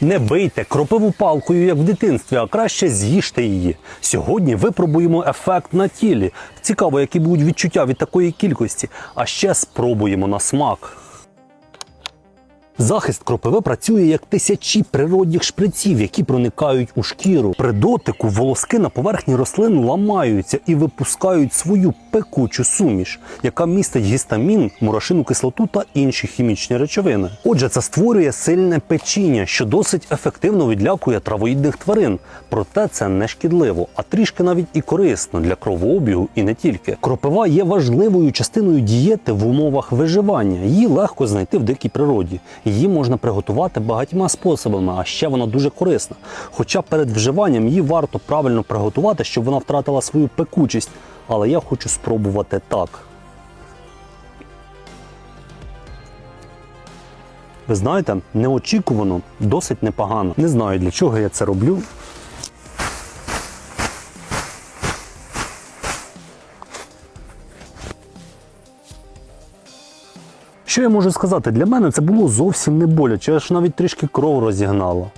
Не бийте кропиву палкою, як в дитинстві, а краще з'їжте її. Сьогодні випробуємо ефект на тілі. Цікаво, які будуть відчуття від такої кількості, а ще спробуємо на смак. Захист кропиви працює як тисячі природних шприців, які проникають у шкіру. При дотику волоски на поверхні рослин ламаються і випускають свою пекучу суміш, яка містить гістамін, мурашину кислоту та інші хімічні речовини. Отже, це створює сильне печіння, що досить ефективно відлякує травоїдних тварин. Проте це не шкідливо, а трішки навіть і корисно для кровообігу і не тільки. Кропива є важливою частиною дієти в умовах виживання. Її легко знайти в дикій природі. Її можна приготувати багатьма способами, а ще вона дуже корисна. Хоча перед вживанням її варто правильно приготувати, щоб вона втратила свою пекучість. Але я хочу спробувати так. Ви знаєте, неочікувано, досить непогано. Не знаю для чого я це роблю. Що я можу сказати? Для мене це було зовсім не боляче, аж навіть трішки кров розігнало.